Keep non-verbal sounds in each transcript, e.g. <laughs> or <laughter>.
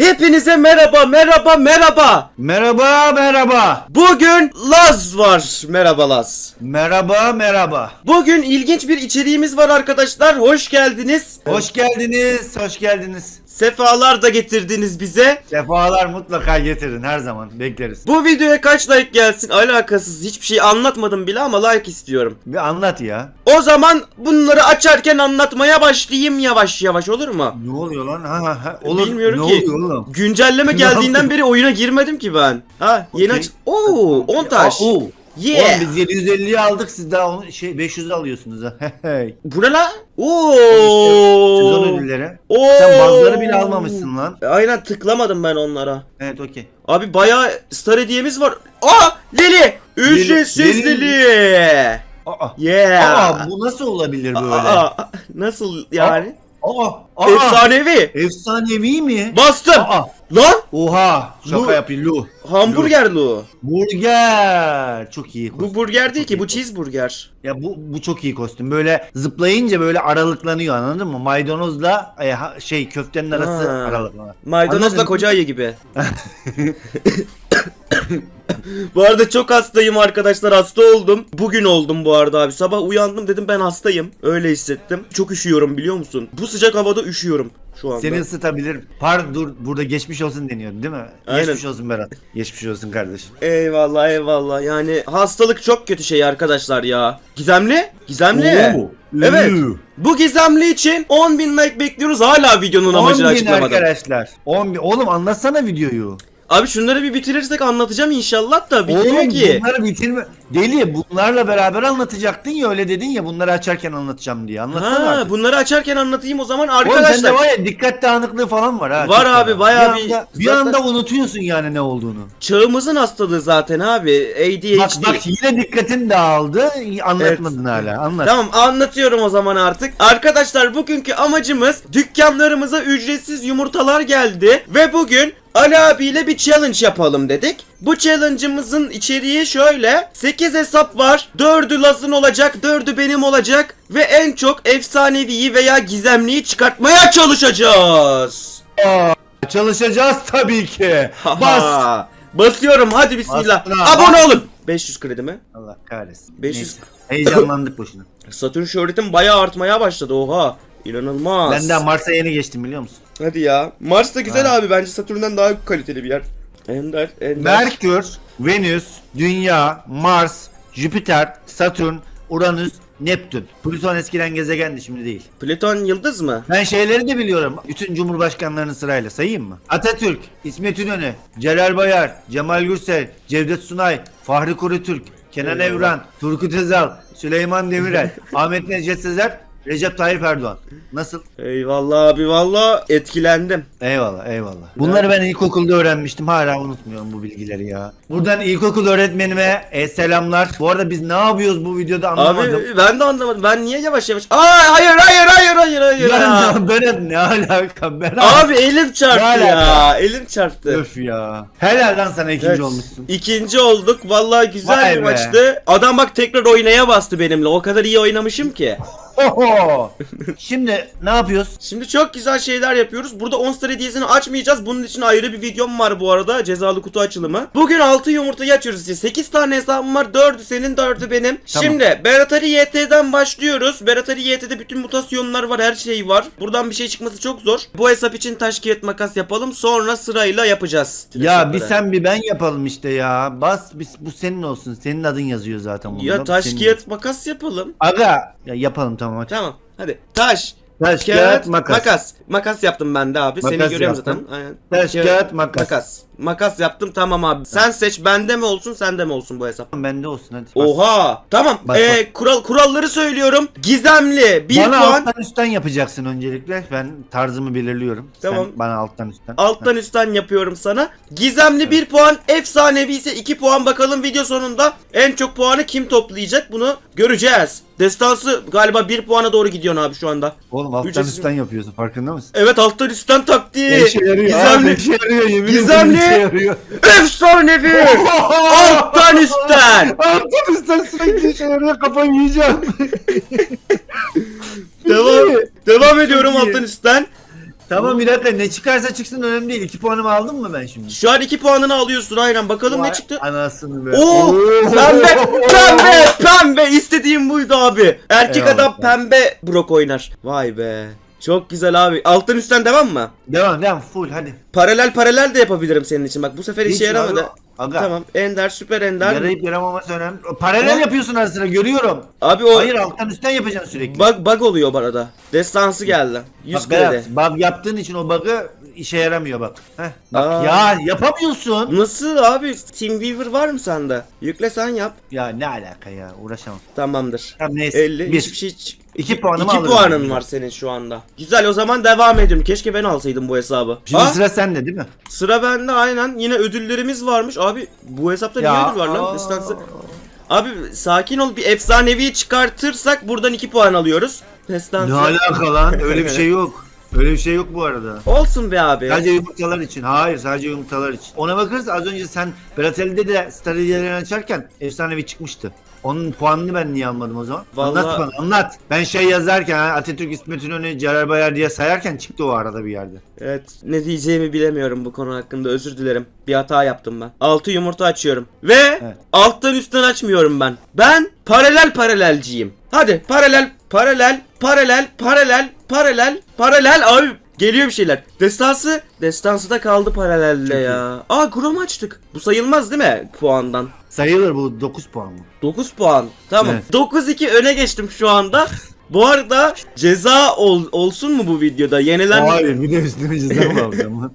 Hepinize merhaba, merhaba, merhaba. Merhaba merhaba. Bugün Laz var. Merhaba Laz. Merhaba merhaba. Bugün ilginç bir içeriğimiz var arkadaşlar. Hoş geldiniz. Hoş geldiniz, hoş geldiniz. Sefalar da getirdiniz bize. Sefalar mutlaka getirin her zaman bekleriz. Bu videoya kaç like gelsin alakasız hiçbir şey anlatmadım bile ama like istiyorum. Bir anlat ya. O zaman bunları açarken anlatmaya başlayayım yavaş yavaş olur mu? Ne oluyor lan? Ha, ha, ha. Olur. Bilmiyorum ne ki. oluyor oğlum? Güncelleme geldiğinden beri oyuna girmedim ki ben. Ha yeni Okey. aç... Oo 10 taş. Aa, oo. Yeah. Oğlum biz 750'yi aldık siz daha onu şey 500 alıyorsunuz ha. <laughs> Hey. Bu ne la? Oo. Sezon ödülleri. Oo. Sen bazıları bile almamışsın lan. Aynen tıklamadım ben onlara. Evet okey. Abi bayağı star hediyemiz var. Aa Lili. Ücretsiz Lili. Lili. Aa. Yeah. Aa bu nasıl olabilir böyle? Aa, nasıl yani? Aa. Aa. Efsanevi. Efsanevi mi? Bastım. Aa. Lan Oha. Şaka Lu. yapayım Lu. hamburger lu. Burger. Çok iyi kostüm. Bu burger değil ki bu cheeseburger. Ya bu bu çok iyi kostüm. Böyle zıplayınca böyle aralıklanıyor anladın mı? Maydanozla e, ha- şey köftenin arası Ha. aralıklanıyor. Maydanozla koca ayı gibi. <laughs> bu arada çok hastayım arkadaşlar hasta oldum. Bugün oldum bu arada abi. Sabah uyandım dedim ben hastayım. Öyle hissettim. Çok üşüyorum biliyor musun? Bu sıcak havada üşüyorum şu anda. Seni ısıtabilirim. Pardon dur burada geçmiş olsun deniyor değil mi? Aynen. Geçmiş olsun Berat. Geçmiş olsun kardeşim. Eyvallah eyvallah. Yani hastalık çok kötü şey arkadaşlar ya. Gizemli? Gizemli. Oo. Evet. Üü. Bu gizemli için 10.000 like bekliyoruz. Hala videonun 10 amacını bin açıklamadım. arkadaşlar. 10 bin. Oğlum anlatsana videoyu. Abi şunları bir bitirirsek anlatacağım inşallah da bitmiyor Oğlum ki. bunları bitirme. Deli bunlarla beraber anlatacaktın ya öyle dedin ya bunları açarken anlatacağım diye. Anlatsana Ha, artık. bunları açarken anlatayım o zaman Oğlum sende arkadaşlar. var ya dikkat dağınıklığı falan var ha. Var çok abi, fena. bayağı bir bir- anda, bir zaten- anda unutuyorsun yani ne olduğunu. Çağımızın hastalığı zaten abi. ADHD. Bak bak yine dikkatin dağıldı. Anlatmadın hala. Anlat. Tamam anlatıyorum o zaman artık. Arkadaşlar bugünkü amacımız dükkanlarımıza ücretsiz yumurtalar geldi ve bugün Ali abiyle bir challenge yapalım dedik. Bu challenge'ımızın içeriği şöyle. 8 hesap var. 4'ü Laz'ın olacak, 4'ü benim olacak ve en çok efsaneviyi veya gizemliyi çıkartmaya çalışacağız. Aa, çalışacağız tabii ki. Bas. Bas. Basıyorum hadi bismillah. Bastın abi. Abone olun. 500 kredi mi? Allah kahretsin. 500 Neyse. Heyecanlandık boşuna. <laughs> Satürn şöhretim bayağı artmaya başladı oha. İnanılmaz. Ben daha Mars'a yeni geçtim biliyor musun? Hadi ya. Mars da güzel Ha. abi bence Satürn'den daha kaliteli bir yer. Ender, Ender. Merkür, Venüs, Dünya, Mars, Jüpiter, Satürn, Uranüs, Neptün. Plüton eskiden gezegendi şimdi değil. Plüton yıldız mı? Ben şeyleri de biliyorum. Bütün cumhurbaşkanlarını sırayla sayayım mı? Atatürk, İsmet İnönü, Celal Bayar, Cemal Gürsel, Cevdet Sunay, Fahri Kurutürk, Kenan. Evren, Turgut Özal, Süleyman Demirel, <laughs> Ahmet Necdet Sezer, Recep Tayyip Erdoğan. Nasıl? Eyvallah abi valla etkilendim. Eyvallah eyvallah. Bunları ben ilkokulda öğrenmiştim. Hala unutmuyorum bu bilgileri ya. Buradan ilkokul öğretmenime e, selamlar. Bu arada biz ne yapıyoruz bu videoda anlamadım. Abi ben de anlamadım. Ben niye yavaş yavaş... Aa hayır hayır hayır hayır hayır. ya, ya. ne- Berat ne alaka Berat? Abi elim çarptı ya. Elim çarptı. Öf ya. Helal lan sana ikinci Evet. olmuşsun. İkinci olduk. Vallahi güzel Vay bir be. maçtı. Adam bak tekrar oynaya bastı benimle. O kadar iyi oynamışım ki. Oho. Şimdi ne yapıyoruz? Şimdi çok güzel şeyler yapıyoruz. Burada 10 star hediyesini açmayacağız. Bunun için ayrı bir videom var bu arada. Cezalı kutu açılımı. Bugün 6 yumurtayı açıyoruz. İşte 8 tane hesabım var. 4'ü senin 4'ü benim. Tamam. Şimdi Beratari YT'den başlıyoruz. Beratari YT'de bütün mutasyonlar var. Her şey var. Buradan bir şey çıkması çok zor. Bu hesap için taş kağıt makas yapalım. Sonra sırayla yapacağız. Ya bir sen bir ben yapalım işte ya. Bas biz bu senin olsun. Senin adın yazıyor zaten bunda. Ya Bu taş senin kağıt makas yapalım. Aga ya yapalım tamam hadi. Tamam. Hadi. Taş. Taş Kağıt, makas. makas. makas. yaptım ben de abi. Seni Makas görüyorum yaptım. zaten. Aynen. Taş kağıt makas. Makas. Makas yaptım tamam abi. Sen seç bende mi olsun sende mi olsun bu hesap? Bende olsun hadi. Oha. Tamam. Bak, Ee, kural kuralları söylüyorum. Gizemli bir bana puan. alttan üstten yapacaksın öncelikle. Ben tarzımı belirliyorum. Tamam. Sen bana alttan üstten. Alttan üstten yapıyorum sana. Gizemli bir puan, efsanevi ise 2 puan. Bakalım video sonunda en çok puanı kim toplayacak bunu göreceğiz. Destansı galiba 1 puana doğru gidiyorsun abi şu anda. Oğlum alttan Ücretsiz- üstten yapıyorsun farkında mısın? Evet alttan üstten taktiği. İşe yarıyor. Gizemli. Abi, işe yarıyor yemin ederim Gizemli. işe yarıyor. Efsanevi. <laughs> alttan üstten. Alttan üstten sürekli işe yarıyor kafayı yiyeceğim. Devam. Devam ediyorum iyi. alttan üstten. Tamam bir dakika ne çıkarsa çıksın önemli değil. 2 puanımı aldın mı ben şimdi? Şu an 2 puanını alıyorsun aynen. Bakalım ne çıktı? Anasını be. Oo, pembe, <laughs> pembe, pembe. İstediğim buydu abi. Erkek Eyvallah. adam pembe brok oynar. Vay be. Çok güzel abi. Alttan üstten devam mı? Devam devam full hadi. Paralel paralel de yapabilirim senin için. Bak bu sefer işe Hiç yaramadı. abi, Aga. Tamam. Ender, süper ender. Yarayıp yaramaması önemli. Paralel Tamam. yapıyorsun ara sıra görüyorum. Abi o Hayır alttan üstten yapacaksın sürekli. bug bug oluyor bu arada. Destansı geldi. 100 Bak kredi. Bug yaptığın için o bug'ı işe yaramıyor bak. Heh, bak Aa. ya yapamıyorsun. Nasıl abi? Teamweaver var mı sende? Yükle sen yap. Ya ne alaka ya uğraşamam. Tamamdır. Tamam neyse. 50 Bir. hiçbir şey çık- 2 puanımı 2 alırım. puanın var senin şu anda. Güzel o zaman devam ediyorum. Keşke ben alsaydım bu hesabı. Şimdi Ha? sıra sende değil mi? Sıra bende aynen. Yine ödüllerimiz varmış. Abi bu hesapta niye ödül var lan? Destansı. Abi sakin ol. Bir efsanevi çıkartırsak buradan 2 puan alıyoruz. Destansı. Ne alaka lan? <laughs> Öyle bir şey yok. Öyle bir şey yok bu arada. Olsun be abi. Sadece yumurtalar için. Hayır sadece yumurtalar için. Ona bakırsa az önce sen Berateli'de de stratejilerini açarken efsanevi çıkmıştı. Onun puanını ben niye almadım o zaman? Vallahi- Anlat bana anlat. Ben şey yazarken Atatürk İsmet İnönü Celal Bayar diye sayarken çıktı o arada bir yerde. Evet ne diyeceğimi bilemiyorum bu konu hakkında özür dilerim. Bir hata yaptım ben. Altı yumurta açıyorum. Ve Evet. alttan üstten açmıyorum ben. Ben paralel paralelciyim. Hadi paralel paralel paralel paralel paralel paralel abi geliyor bir şeyler. Destansı destansı da kaldı paralelle Çok ya. Aa krom açtık. Bu sayılmaz değil mi puandan? Sayılır bu 9 puan mı? 9 puan. Tamam. Evet. 9-2 öne geçtim şu anda. Bu arada ceza ol- olsun mu bu videoda? Yenilen Hayır bir de üstüne ceza mı alacağım?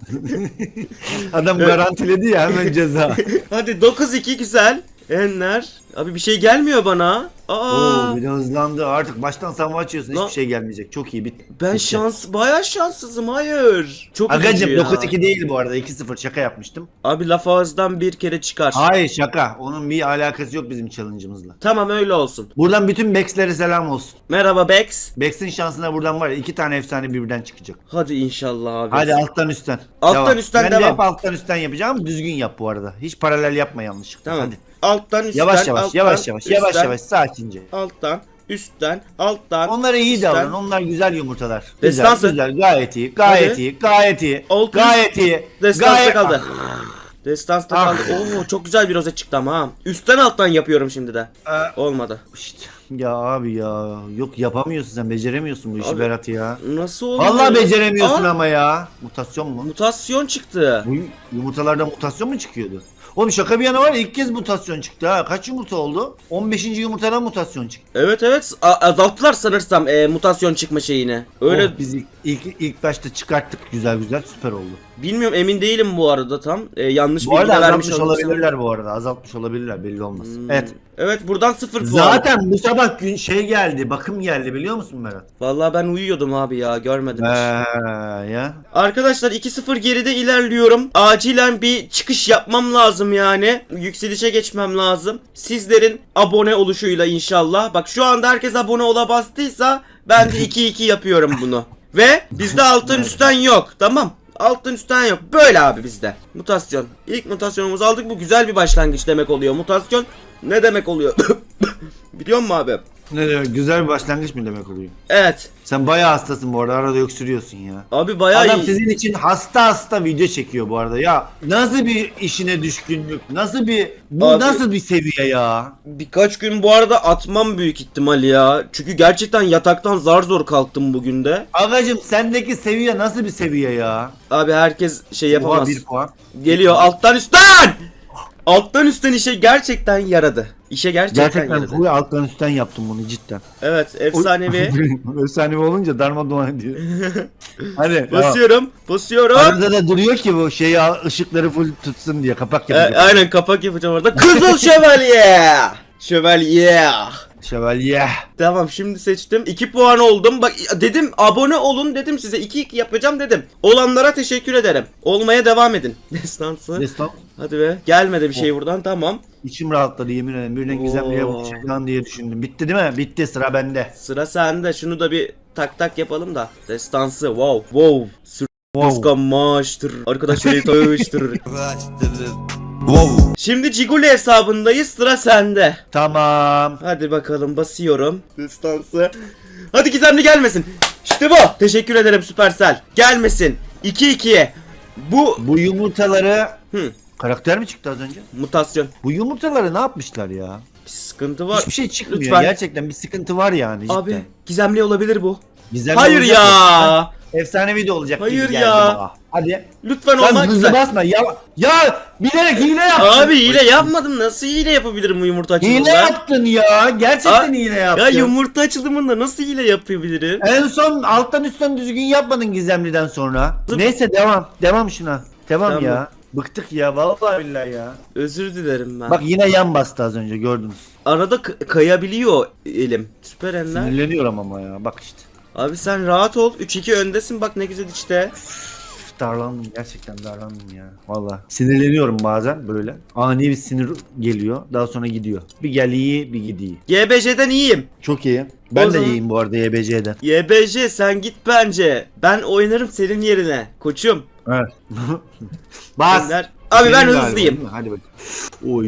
<laughs> Adam garantiledi ya hemen ceza. Hadi 9-2 güzel. Enler. Abi bir şey gelmiyor bana. Aa. Oo bir de hızlandı artık baştan savunma açıyorsun Lan- hiçbir şey gelmeyecek. Çok iyi bit. ben bitti. şans bayağı şanssızım hayır. Çok Agacım üzücü ya. 9-2 değil bu arada 2-0 şaka yapmıştım. Abi laf ağızdan bir kere çıkar. Hayır şaka. Onun bir alakası yok bizim challenge'ımızla. Tamam öyle olsun. Buradan bütün Bex'lere selam olsun. Merhaba Bex. Bex'in şansına buradan var ya iki tane efsane birbirden çıkacak. Hadi inşallah abi. Hadi alttan üstten. Alttan üstten ben de devam. hep alttan üstten yapacağım. Düzgün yap bu arada. Hiç paralel yapma yanlışlıkla. Tamam. Hadi. Alttan üstten. Yavaş yavaş yavaş yavaş yavaş üstten, yavaş sakince. Alttan üstten alttan. Onlara iyi üstten. davran. Onlar güzel yumurtalar. Güzel, Destansı. güzel. Gayet iyi. Gayet Hadi. iyi. Gayet iyi. Altın- Gayet iyi. Destansta Gayet kaldı. Destansta Ah. kaldı. Oo çok güzel bir rozet çıktı ama ha. Üstten alttan yapıyorum şimdi de. Aa, Olmadı. işte, ya abi ya. Yok yapamıyorsun sen. Beceremiyorsun bu işi Abi, Berat ya. Nasıl oldu? Vallahi beceremiyorsun Aa, ama ya. Mutasyon mu? Mutasyon çıktı. Bu yumurtalarda mutasyon mu çıkıyordu? Oğlum şaka bir yana var ya ilk kez mutasyon çıktı ha. Kaç yumurta oldu? 15. yumurtadan mutasyon çıktı. Evet evet a- azalttılar sanırsam e, mutasyon çıkma şeyini. Öyle Oh, biz ilk, ilk, ilk başta çıkarttık güzel güzel süper oldu. bilmiyorum emin değilim bu arada tam. E, yanlış Bu bilgi de arada vermiş azaltmış olabilirler bu arada. Azaltmış olabilirler belli olmaz. Hmm, Evet. Evet buradan sıfır puan. Zaten bu sabah gün şey geldi. Bakım geldi biliyor musun Berat? Vallahi ben uyuyordum abi ya görmedim. Ee, hiç. ya. Arkadaşlar 2-0 geride ilerliyorum. Acilen bir çıkış yapmam lazım yani. Yükselişe geçmem lazım. Sizlerin abone oluşuyla inşallah. Bak şu anda herkes abone ola bastıysa ben de <laughs> 2-2 yapıyorum bunu. Ve bizde altın üstten yok. Tamam. Altın üstten yok. Böyle abi bizde. Mutasyon. İlk mutasyonumuzu aldık. Bu güzel bir başlangıç demek oluyor. Mutasyon ne demek oluyor? <coughs> Biliyor musun abi? Ne demek? Güzel bir başlangıç mı demek oluyor? Evet. Sen bayağı hastasın bu arada. Arada öksürüyorsun ya. Abi bayağı Adam iyi. sizin için hasta hasta video çekiyor bu arada ya. Nasıl bir işine düşkünlük? Nasıl bir bu Abi- nasıl bir seviye ya? Birkaç gün bu arada atmam büyük ihtimal ya. Çünkü gerçekten yataktan zar zor kalktım bugün de. Agacım sendeki seviye nasıl bir seviye ya? Abi herkes şey Oha yapamaz. bir puan. Geliyor alttan üstten! Alttan üstten işe gerçekten yaradı. İşe gerçekten, Gerçekten yaradı. full alttan üstten yaptım bunu cidden. Evet efsanevi. <laughs> Efsanevi olunca darmadağın ediyor. <laughs> Hadi. devam. basıyorum. Basıyorum. Arada da duruyor ki bu şeyi ışıkları full tutsun diye kapak E, yapacak. aynen kapak yapacağım orada. Kızıl şövalye! Şövalye! Şövalye. Tamam şimdi seçtim. 2 puan oldum. Bak dedim abone olun dedim size. 2-2 yapacağım dedim. Olanlara teşekkür ederim. Olmaya devam edin. <laughs> Destansı. Destan. Hadi be. Gelmedi bir şey buradan. Tamam. İçim rahatladı yemin ederim. Birine gizemliye Oo. bakacak lan diye düşündüm. Bitti değil mi? Bitti sıra bende. Sıra sende. Şunu da bir tak tak yapalım da. Destansı. Wow. Wow. Sür Wow. kıskanmaçtır. Arkadaşları <laughs> tanıştırır. Wow. Şimdi Ciguli hesabındayız. Sıra sende. Tamam. Hadi bakalım basıyorum. Destansı. Hadi gizemli gelmesin. İşte bu. Teşekkür ederim Supercell. Gelmesin. 2-2'ye. Bu Bu yumurtaları Hı. Karakter mi çıktı az önce? mutasyon. Bu yumurtaları ne yapmışlar ya? Bir sıkıntı var. Hiçbir şey çıkmıyor. Lütfen. Gerçekten bir sıkıntı var yani cidden. Abi gizemli olabilir bu. Güzel Hayır olacak ya. o. Efsanevi de olacak Hayır gibi geldi ya. bana. Hadi. Lütfen Sen olmak hızlı güzel. basma. Ya, ya bilerek hile yaptın. Abi hile yapmadım. Nasıl hile yapabilirim bu yumurta Hile açılımında? yaptın ya. Gerçekten Aa, hile yaptın. Ya yumurta açılımında nasıl hile yapabilirim? En son alttan üstten düzgün yapmadın gizemliden sonra. Neyse devam. Devam şuna. Devam Tamam. ya. Bıktık ya vallahi billahi ya. Özür dilerim ben. Bak yine yan bastı az önce gördünüz. Arada k- kayabiliyor elim. Süper enler. Sinirleniyorum ama ya bak işte. Abi sen rahat ol. 3-2 öndesin bak ne güzel işte. Darlandım gerçekten darlandım ya. Valla. Sinirleniyorum bazen böyle. Ani bir sinir geliyor. Daha sonra gidiyor. Bir gel iyi bir gidiyor. YBJ'den iyiyim. Çok iyi. Ben O de zaman- iyiyim bu arada YBC'den. YBJ sen git bence. Ben oynarım senin yerine. Koçum. Evet. <laughs> Bas. Gönder. Abi ben galiba, hızlıyım. Hadi bak. Oy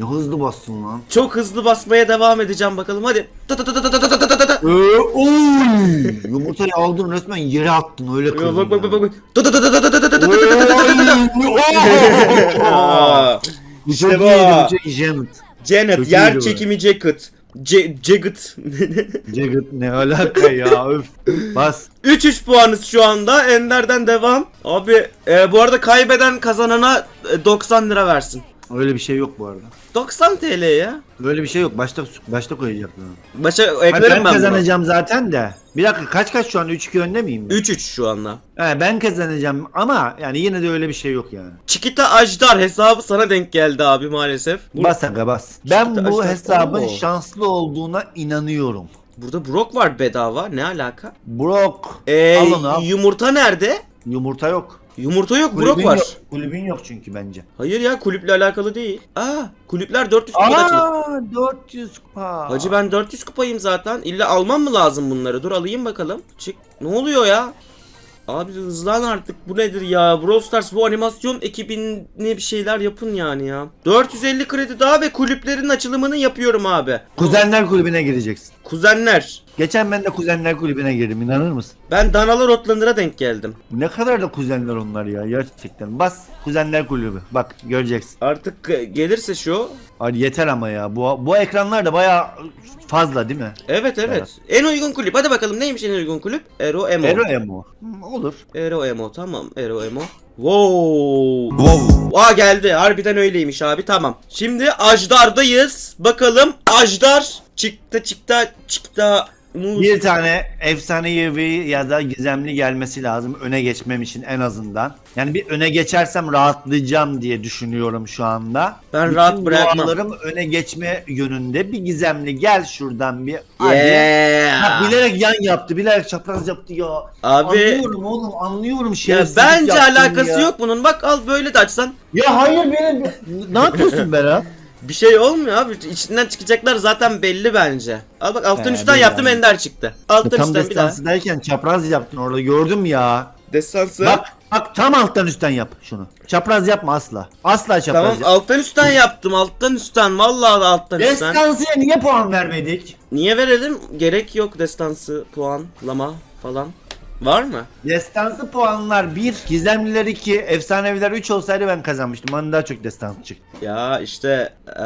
ne hızlı bastın lan. Çok hızlı basmaya devam edeceğim bakalım hadi. Ta ta ta ta ta ta ta ta ta ta. Ee, oy. Yumurtayı aldın resmen yere attın öyle kırdın. Bak bak bak bak. Ta ta ta ta ta ta ta ta ta ta ta ta ta ta ta ta ta. Aa, Bu İşte bu. Janet. Janet yer çekimi jacket. C jacket. Janet ne alaka ya öf. Bas. 3-3 puanız şu anda. Ender'den devam. Abi e, bu arada kaybeden kazanana e, 90 lira versin. Öyle bir şey yok bu arada. 90 TL ya. Öyle bir şey yok. Başta başta koyacaklar. Başa eklerim ben ben bunu. kazanacağım zaten de. Bir dakika kaç kaç şu an 3-2 önde miyim? ben? 3-3 şu anda. He, ben kazanacağım ama yani yine de öyle bir şey yok yani. Çikita Ajdar hesabı sana denk geldi abi maalesef. Bur- Bas aga bas. Ben İşte bu işte- hesabın Oo. şanslı olduğuna inanıyorum. Burada Brock var bedava. Ne alaka? Brock. Ee, al. yumurta nerede? Yumurta yok. Yumurta yok Kulübün var. yok. Kulübün yok çünkü bence. Hayır ya kulüple alakalı değil. Aa kulüpler 400 kupada açıldı. Aa 400 kupa. Hacı ben 400 kupayım zaten. İlla almam mı lazım bunları? Dur alayım bakalım. Çık. Ne oluyor ya? Abi hızlan artık. Bu nedir ya? Brawl Stars bu animasyon ekibine bir şeyler yapın yani ya. 450 kredi daha ve kulüplerin açılımını yapıyorum abi. Kuzenler kulübüne gireceksin. Kuzenler. Geçen ben de kuzenler kulübüne girdim inanır mısın? Ben Danalar Otlanır'a denk geldim. Ne kadar da kuzenler onlar ya gerçekten. Bas kuzenler kulübü. Bak göreceksin. Artık e, gelirse şu. Hadi yeter ama ya. Bu bu ekranlar da bayağı fazla değil mi? Evet evet. En uygun kulüp. Hadi bakalım neymiş en uygun kulüp? Ero Emo. Ero Emo. Hı, Olur. Ero Emo tamam. Ero Emo. Wow. Wow. Aa geldi. Harbiden öyleymiş abi. Tamam. Şimdi Ajdar'dayız. Bakalım Ajdar çıktı çıktı çıktı. Muz. Bir tane efsanevi ya da gizemli gelmesi lazım öne geçmem için en azından. Yani bir öne geçersem rahatlayacağım diye düşünüyorum şu anda. Ben Bütün rahat bırakmam. dualarım öne geçme yönünde. Bir gizemli gel şuradan bir. Yeah. Bak, bilerek yan yaptı, bilerek çapraz yaptı ya. Abi Anlıyorum oğlum, anlıyorum ya şerefsizlik bence alakası ya. yok bunun. Bak al böyle de açsan Ya hayır benim. ne yapıyorsun Berat? Bir şey olmuyor abi. İçinden çıkacaklar zaten belli bence. Al bak alttan He, üstten belli yaptım yani. Ender çıktı. Alttan Tam üstten bir daha. destansı derken çapraz yaptın orada gördüm ya. Destansı. Bak bak tam alttan üstten yap şunu. Çapraz yapma asla. Asla çapraz Tamam yap. alttan üstten yaptım. Alttan üstten. Vallahi da alttan üstten. Destansıya niye puan vermedik? Niye verelim? Gerek yok destansı puanlama falan. Var mı? Destansı puanlar 1, gizemliler 2, efsaneviler 3 olsaydı ben kazanmıştım. Bana daha çok destansı çıktı. Ya işte eh,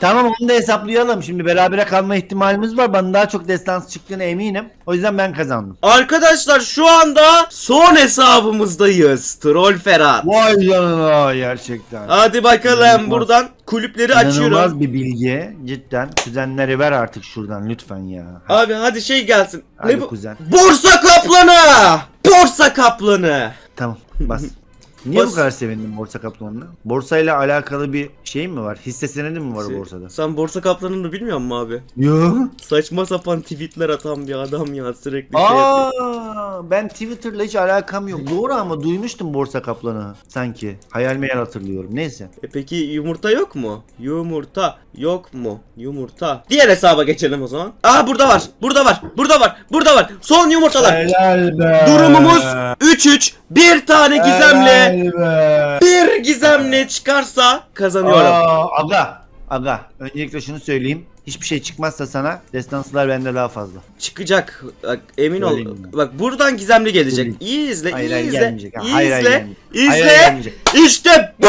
Tamam onu da hesaplayalım. Şimdi berabere kalma ihtimalimiz var. Bana daha çok destansı çıktığına eminim. O yüzden ben kazandım. Arkadaşlar şu anda son hesabımızdayız. Troll Ferhat. Vay canına gerçekten. Hadi bakalım İnanılmaz. buradan kulüpleri açıyorum. İnanılmaz bir bilgi. Cidden. Kuzenleri ver artık şuradan lütfen ya. Abi hadi şey gelsin. Hadi ne bu? kuzen. Borsa kaplanı! Borsa kaplanı! Tamam bas. <laughs> Niye Bas. bu kadar sevindim borsa kaplanına? Borsayla alakalı bir şey mi var? Hisse senedi mi var o borsada? Sen borsa kaplanını bilmiyor musun abi? Yo. Saçma sapan tweetler atan bir adam ya sürekli şey yapıyor. Aa, ben Twitter'la hiç alakam yok. Doğru ama duymuştum borsa kaplanı sanki. Hayal meyal hatırlıyorum. Neyse. E peki yumurta yok mu? Yumurta yok mu? Yumurta. Diğer hesaba geçelim o zaman. Aa burada var. Burada var. Burada var. Burada var. Son yumurtalar. Helal be. Durumumuz 3-3. Bir tane gizemli. Helal be. Bir gizemli çıkarsa kazanıyorum. Aa, aga. Aga. Öncelikle şunu söyleyeyim. hiçbir şey çıkmazsa sana destansılar bende daha fazla. Çıkacak. Bak, emin ol. Söyleyeyim? Bak buradan gizemli gelecek. Söyleyeyim. İyi izle, Hayır, iyi hayır, izle. gelmeyecek. iyi Hayır, hayır, izle. gelmeyecek. izle. Hayır, hayır, gelmeyecek. İşte bu.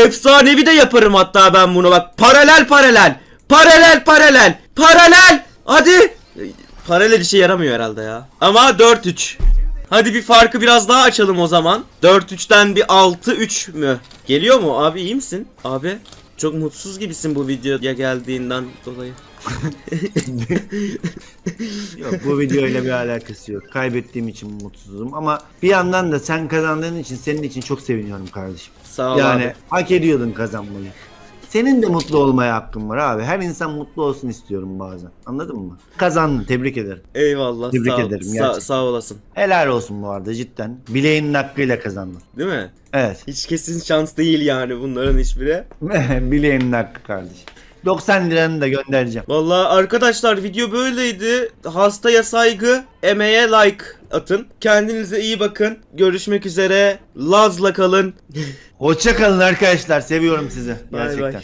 Efsanevi de yaparım hatta ben bunu bak. Paralel paralel. Paralel paralel. Paralel. Hadi. Paralel işe yaramıyor herhalde ya. Ama 4-3. Hadi bir farkı biraz daha açalım o zaman. 4-3'ten bir 6-3 mü? Geliyor mu? Abi iyi misin? Abi çok mutsuz gibisin bu videoya geldiğinden dolayı. <laughs> Yok bu videoyla bir alakası yok. Kaybettiğim için mutsuzum ama bir yandan da sen kazandığın için senin için çok seviniyorum kardeşim. Sağ ol Yani abi. hak ediyordun kazanmayı. Senin de mutlu olmaya hakkın var abi. Her insan mutlu olsun istiyorum bazen. Anladın mı? Kazandın tebrik ederim. Eyvallah. Tebrik sağ, ol. ederim, Sağ, sağ olasın. Helal olsun bu arada cidden. Bileğinin hakkıyla kazandın. Değil mi? Evet. Hiç kesin şans değil yani bunların hiçbiri. <laughs> Bileğinin hakkı kardeşim. 90 liranı da göndereceğim. Vallahi arkadaşlar video böyleydi. Hastaya saygı, emeğe like atın. Kendinize iyi bakın. Görüşmek üzere. Lazla kalın. Hoşça kalın arkadaşlar. Seviyorum sizi. Bay bay. Gerçekten.